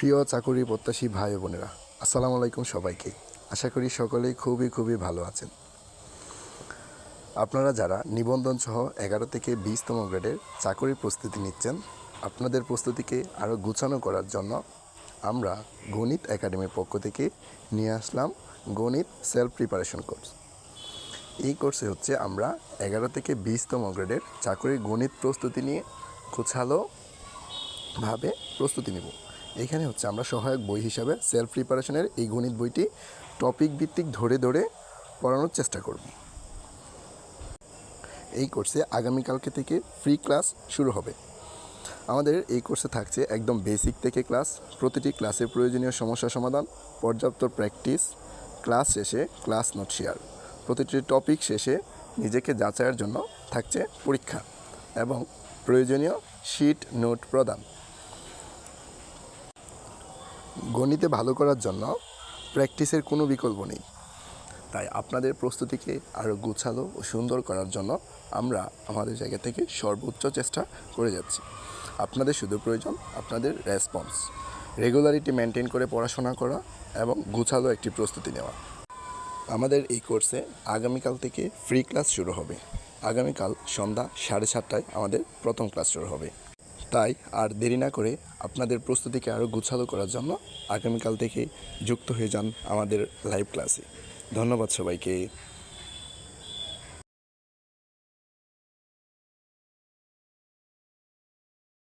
প্রিয় চাকরি প্রত্যাশী ভাই বোনেরা, আসসালামু আলাইকুম সবাইকে। আশা করি সকলেই খুবই খুবই ভালো আছেন। আপনারা যারা নিবন্ধন সহ এগারো থেকে বিশতম গ্রেডের চাকরির প্রস্তুতি নিচ্ছেন, আপনাদের প্রস্তুতিকে আরও গুছানো করার জন্য আমরা গণিত একাডেমির পক্ষ থেকে নিয়ে আসলাম গণিত সেলফ প্রিপারেশন কোর্স। এই কোর্সে হচ্ছে আমরা এগারো থেকে বিশতম গ্রেডের চাকরির গণিত প্রস্তুতি নিয়ে গোছালো ভাবে প্রস্তুতি নেব। এখানে হচ্ছে আমরা সহায়ক বই হিসাবে সেলফ প্রিপারেশনের এই গণিত বইটি টপিক ভিত্তিক ধরে ধরে পড়ানোর চেষ্টা করব। এই কোর্সে আগামীকালকে থেকে ফ্রি ক্লাস শুরু হবে। আমাদের এই কোর্সে থাকছে একদম বেসিক থেকে ক্লাস প্রতিটি ক্লাসের প্রয়োজনীয় সমস্যা সমাধান, পর্যাপ্ত প্র্যাকটিস ক্লাস শেষে ক্লাস নোট শেয়ার প্রতিটি টপিক শেষে নিজেকে যাচাইয়ের জন্য থাকছে পরীক্ষা এবং প্রয়োজনীয় শিট নোট প্রদান। গণিতে ভালো করার জন্য প্র্যাকটিসের কোনো বিকল্প নেই। তাই আপনাদের প্রস্তুতিকে আরও গুছালো ও সুন্দর করার জন্য আমরা আমাদের জায়গা থেকে সর্বোচ্চ চেষ্টা করে যাচ্ছি। আপনাদের শুধু প্রয়োজন আপনাদের রেসপন্স, রেগুলারিটি মেনটেন করে পড়াশোনা করা এবং গুছালো একটি প্রস্তুতি নেওয়া। আমাদের এই কোর্সে আগামীকাল থেকে ফ্রি ক্লাস শুরু হবে। আগামীকাল সন্ধ্যা সাড়ে সাতটায় আমাদের প্রথম ক্লাস শুরু হবে। তাই আর দেরি না করে আপনাদের প্রস্তুতিকে আরও গুছালো করার জন্য আগামীকাল থেকে যুক্ত হয়ে যান আমাদের লাইভ ক্লাসে ধন্যবাদ সবাইকে।